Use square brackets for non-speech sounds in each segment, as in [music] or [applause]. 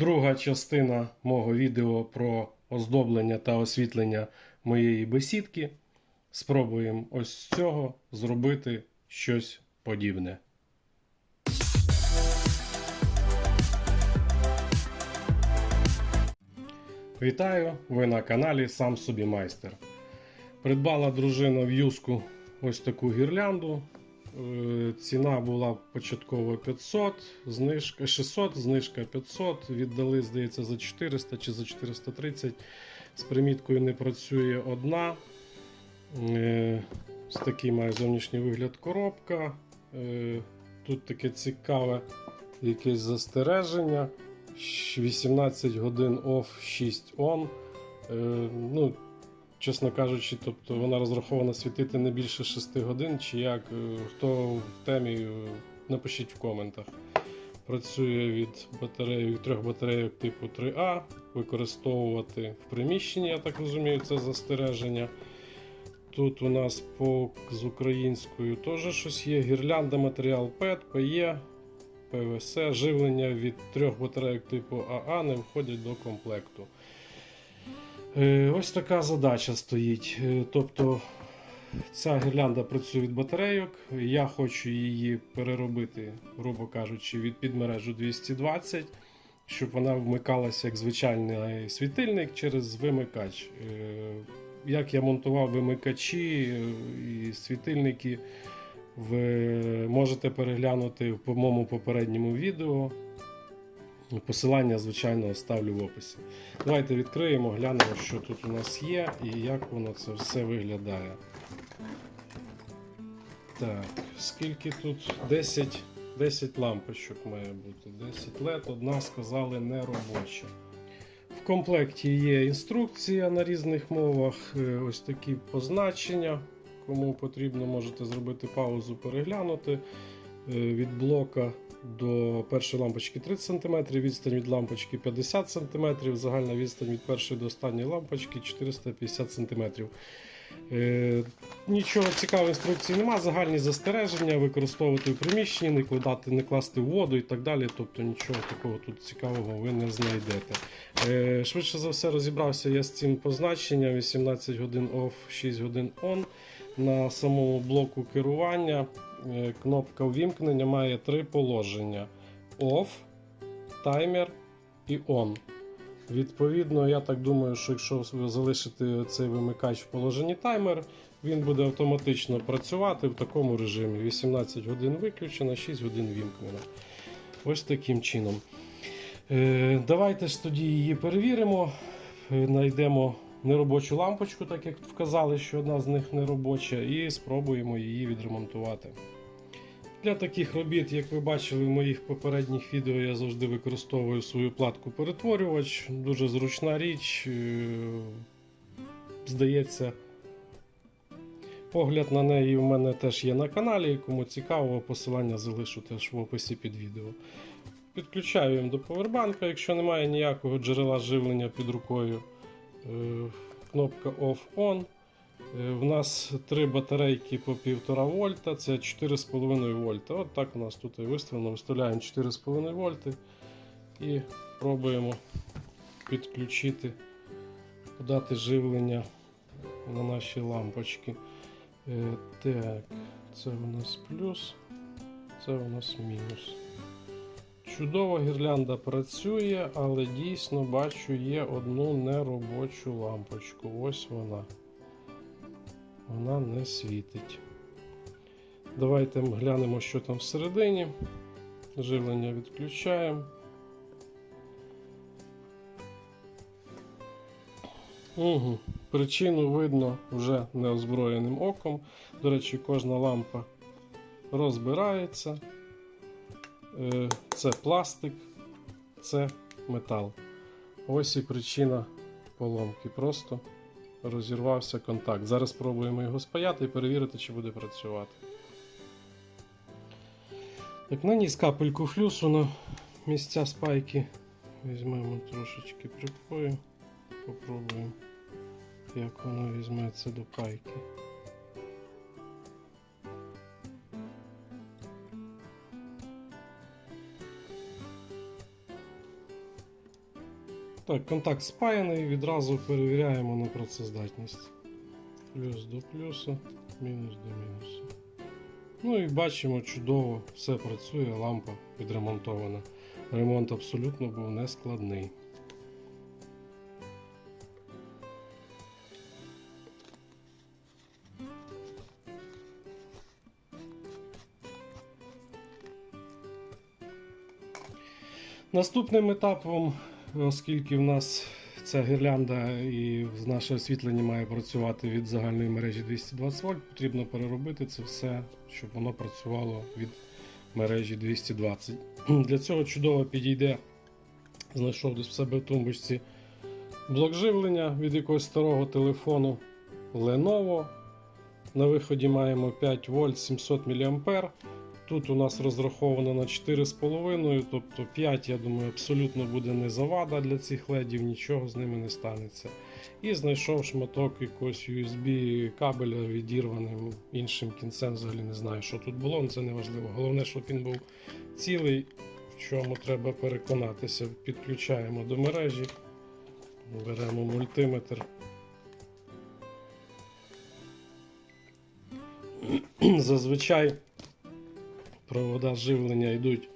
Друга частина мого відео про оздоблення та освітлення моєї бесідки. Спробуємо ось з цього зробити щось подібне. Вітаю! Ви на каналі Сам собі майстер. Придбала дружина в юску ось таку гірлянду. Е, Ціна була початково 500, знижка 600, знижка 500. Віддали, здається, за 400 чи за 430. З приміткою не працює одна. Е, Ось такий має зовнішній вигляд коробка. Е, Тут таке цікаве якесь застереження. 18 годин off, 6 on. Е, Ну, чесно кажучи, тобто вона розрахована світити не більше 6 годин, чи як. Е, Хто в темі, е, напишіть в коментах. Працює від батареї, від трьох батарейок типу 3А, використовувати в приміщенні, я так розумію, це застереження. Тут у нас по, з українською теж щось є. Гірлянда, матеріал PET, PE, ПВС, живлення від трьох батарейок типу АА не входять до комплекту. Е, Ось така задача стоїть. Е, Тобто ця гірлянда працює від батарейок. Я хочу її переробити, грубо кажучи, від підмережу 220, щоб вона вмикалася як звичайний світильник через вимикач. Е, Як я монтував вимикачі і світильники, ви можете переглянути в моєму попередньому відео. Посилання, звичайно, оставлю в описі. Давайте відкриємо, глянемо, що тут у нас є і як воно це все виглядає. Так, скільки тут? 10, 10 лампочок має бути. 10 LED, одна сказали не робоча. В комплекті є інструкція на різних мовах, е, ось такі позначення. Кому потрібно, можете зробити паузу, переглянути. Е, Від блока до першої лампочки 30 см, відстань від лампочки 50 см, загальна відстань від першої до останньої лампочки 450 см. Е, нічого цікавої інструкції немає, загальні застереження, використовувати в приміщенні, не кладати, не класти воду і так далі. Тобто нічого такого тут цікавого ви не знайдете. Е, швидше за все розібрався я з цим позначенням 18 годин off, 6 годин on. На самому блоку керування е, кнопка увімкнення має три положення: Off, таймер і On. Відповідно, я так думаю, що якщо ви залишите цей вимикач в положенні таймер, він буде автоматично працювати в такому режимі. 18 годин виключено, 6 годин вімкнено. Ось таким чином. Е, Давайте ж тоді її перевіримо. Е, Знайдемо неробочу лампочку, так як вказали, що одна з них не робоча, і спробуємо її відремонтувати. Для таких робіт, як ви бачили в моїх попередніх відео, я завжди використовую свою платку перетворювач. Дуже зручна річ. е, Здається, погляд на неї в мене теж є на каналі. Кому цікаво, посилання залишу теж в описі під відео. Підключаю їм до повербанка, якщо немає ніякого джерела живлення під рукою. Е, Кнопка Off-On. Е, В нас три батарейки по 1,5 вольта, це 4,5 вольта. От так у нас тут і виставлено. Виставляємо 4,5 вольти і пробуємо підключити, подати живлення на наші лампочки. Е, Так, це у нас плюс, це у нас мінус. Чудово гірлянда працює, але дійсно бачу є одну неробочу лампочку. Ось вона. Вона не світить. Давайте глянемо, що там всередині. Живлення відключаємо. Угу. Причину видно вже неозброєним оком. До речі, кожна лампа розбирається. Е, Це пластик, це метал. Ось і причина поломки. Просто розірвався контакт. Зараз спробуємо його спаяти і перевірити, чи буде працювати. Так, наніс капельку флюсу на місця спайки. Візьмемо трошечки припою. Попробуємо, як воно візьметься до пайки. Так, контакт спаяний, відразу перевіряємо на працездатність. Плюс до плюсу, мінус до мінусу. Ну і бачимо, чудово, все працює, лампа підремонтована. Ремонт абсолютно був нескладний. Наступним етапом, оскільки в нас ця гірлянда і наше освітлення має працювати від загальної мережі 220 вольт, потрібно переробити це все, щоб воно працювало від мережі 220. [clears throat] Для цього чудово підійде, знайшов десь в себе в тумбочці блок живлення від якогось старого телефону Lenovo. На виході маємо 5 вольт 700 мА. Тут у нас розраховано на 4,5, тобто 5, я думаю, абсолютно буде не завада для цих ледів, нічого з ними не станеться. І знайшов шматок якогось USB кабеля відірваним іншим кінцем. Взагалі не знаю, що тут було, але це не важливо. Головне, щоб він був цілий, в чому треба переконатися. Підключаємо до мережі, беремо мультиметр. [clears throat] Зазвичай провода живлення йдуть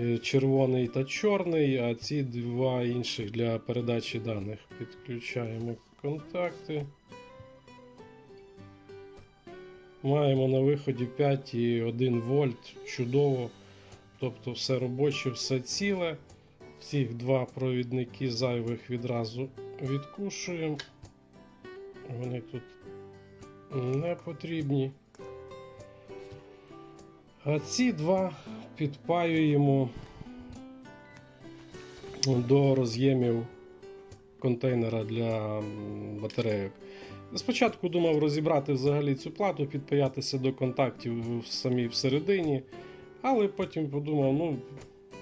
е, червоний та чорний, а ці два інших для передачі даних. Підключаємо контакти. Маємо на виході 5,1 вольт. Чудово. Тобто все робоче, все ціле. Цих два провідники зайвих відразу відкушуємо. Вони тут не потрібні. Ці два підпаюємо до роз'ємів контейнера для батарейок. Спочатку думав розібрати взагалі цю плату, підпаятися до контактів самій всередині, але потім подумав, ну,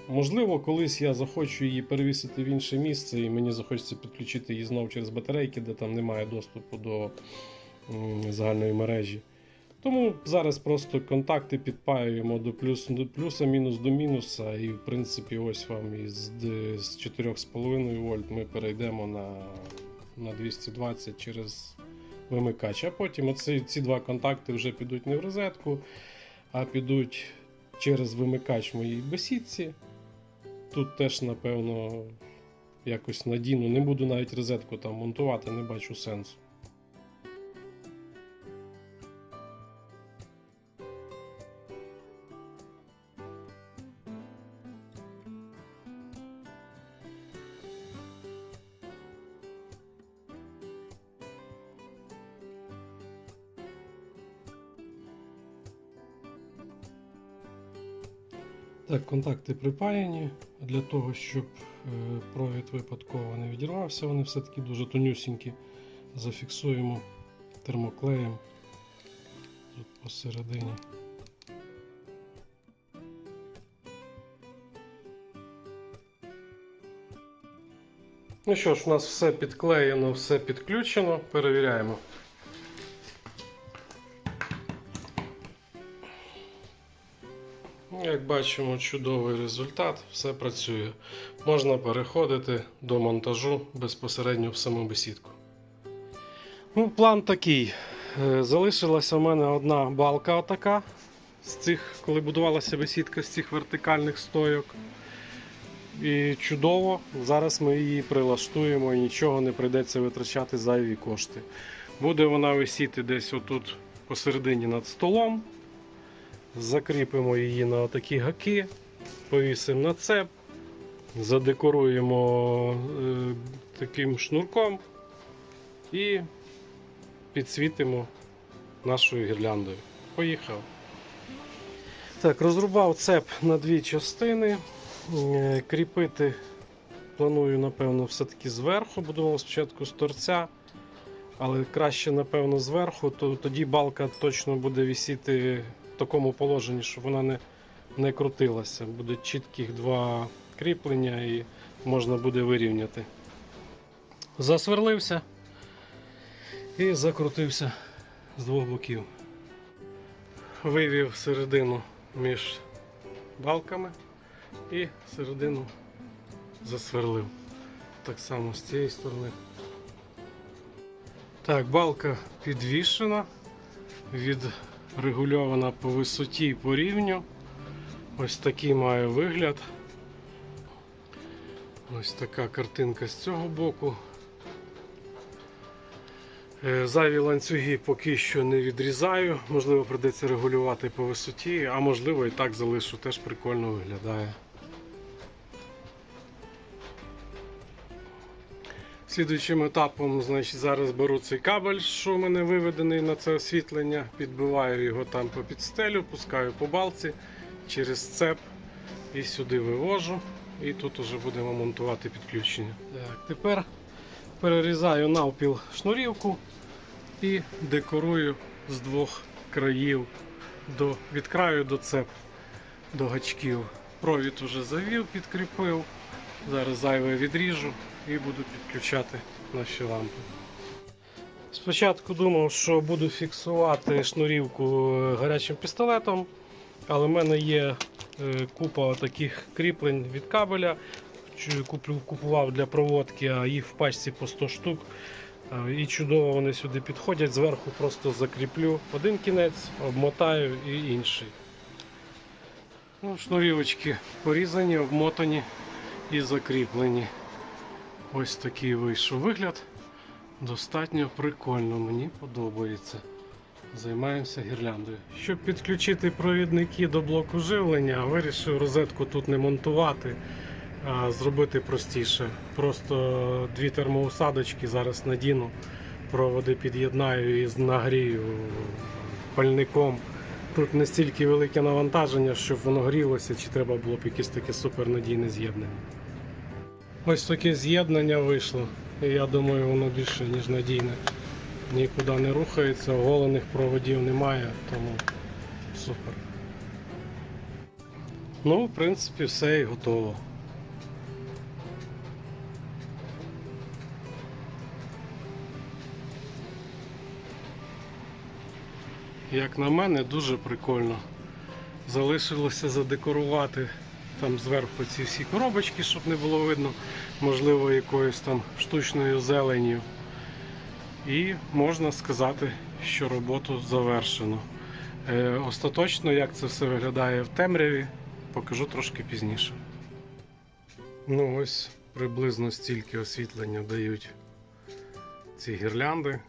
можливо, колись я захочу її перевісити в інше місце, і мені захочеться підключити її знову через батарейки, де там немає доступу до загальної мережі. Тому зараз просто контакти підпаюємо до плюс до плюса, мінус до мінуса, і в принципі, ось вам із з 4,5 вольт ми перейдемо на, на 220 через вимикач. А потім оці, ці два контакти вже підуть не в розетку, а підуть через вимикач в моїй бесідці. Тут теж, напевно, якось надіну. Не буду навіть розетку там монтувати, не бачу сенсу. Так, контакти припаяні. Для того, щоб е, провід випадково не відірвався, вони все-таки дуже тонюсінькі. Зафіксуємо термоклеєм тут посередині. Ну що ж, у нас все підклеєно, все підключено. Перевіряємо. Бачимо, чудовий результат, все працює. Можна переходити до монтажу безпосередньо в саму бесідку. Ну, план такий. Е, Залишилася в мене одна балка отака. З цих, коли будувалася бесідка з цих вертикальних стойок. І чудово, зараз ми її прилаштуємо і нічого не прийдеться витрачати зайві кошти. Буде вона висіти десь отут посередині над столом. Закріпимо її на такі гаки, повісимо на цеп, задекоруємо е, таким шнурком і підсвітимо нашою гірляндою. Поїхав. Так, розрубав цеп на дві частини. Е, Кріпити планую, напевно, все-таки зверху. Думав спочатку з торця, але краще, напевно, зверху, то тоді балка точно буде висіти в такому положенні, щоб вона не, не крутилася. Буде чітких два кріплення і можна буде вирівняти. Засверлився і закрутився з двох боків. Вивів середину між балками і середину засверлив. Так само з цієї сторони. Так, балка підвішена, відрегульована по висоті і по рівню. Ось такий має вигляд. Ось така картинка з цього боку. Е, Зайві ланцюги поки що не відрізаю, можливо, придеться регулювати по висоті, а можливо і так залишу, теж прикольно виглядає. Слідуючим етапом, значить, зараз беру цей кабель, що в мене виведений на це освітлення, підбиваю його там по підстелю, пускаю по балці через цеп і сюди вивожу. І тут вже будемо монтувати підключення. Так, тепер перерізаю навпіл шнурівку і декорую з двох країв до, від краю до цеп до гачків. Провід уже завів, підкріпив. Зараз зайве відріжу і буду підключати наші лампи. Спочатку думав, що буду фіксувати шнурівку е, гарячим пістолетом, але в мене є е, купа таких кріплень від кабеля. Купував для проводки, а їх в пачці по 100 штук. Е, І чудово вони сюди підходять. Зверху просто закріплю один кінець, обмотаю і інший. Ну, шнурівочки порізані, обмотані і закріплені. Ось такий вийшов вигляд. Достатньо прикольно, мені подобається. Займаємося гірляндою. Щоб підключити провідники до блоку живлення, вирішив розетку тут не монтувати, а зробити простіше. Просто дві термоусадочки зараз надіну, проводи під'єднаю і нагрію пальником. Тут не стільки велике навантаження, щоб воно грілося, чи треба було б якесь таке супернадійне з'єднання. Ось таке з'єднання вийшло. І я думаю, воно більше ніж надійне. Нікуди не рухається, оголених проводів немає, тому супер. Ну, в принципі, все і готово. Як на мене, дуже прикольно. Залишилося задекорувати там зверху ці всі коробочки, щоб не було видно, можливо, якоюсь там штучною зеленню. І можна сказати, що роботу завершено. Е, остаточно, як це все виглядає в темряві, покажу трошки пізніше. Ну ось приблизно стільки освітлення дають ці гірлянди.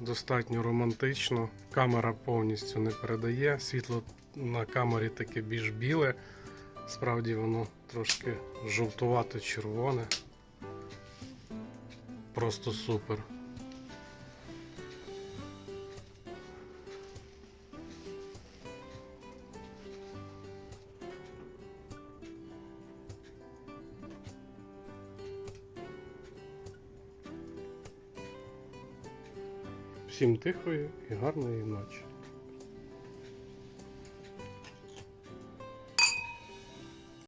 Достатньо романтично. Камера повністю не передає. Світло на камері таке більш біле. Справді воно трошки жовтувато-червоне. Просто супер. Всім тихої і гарної ночі.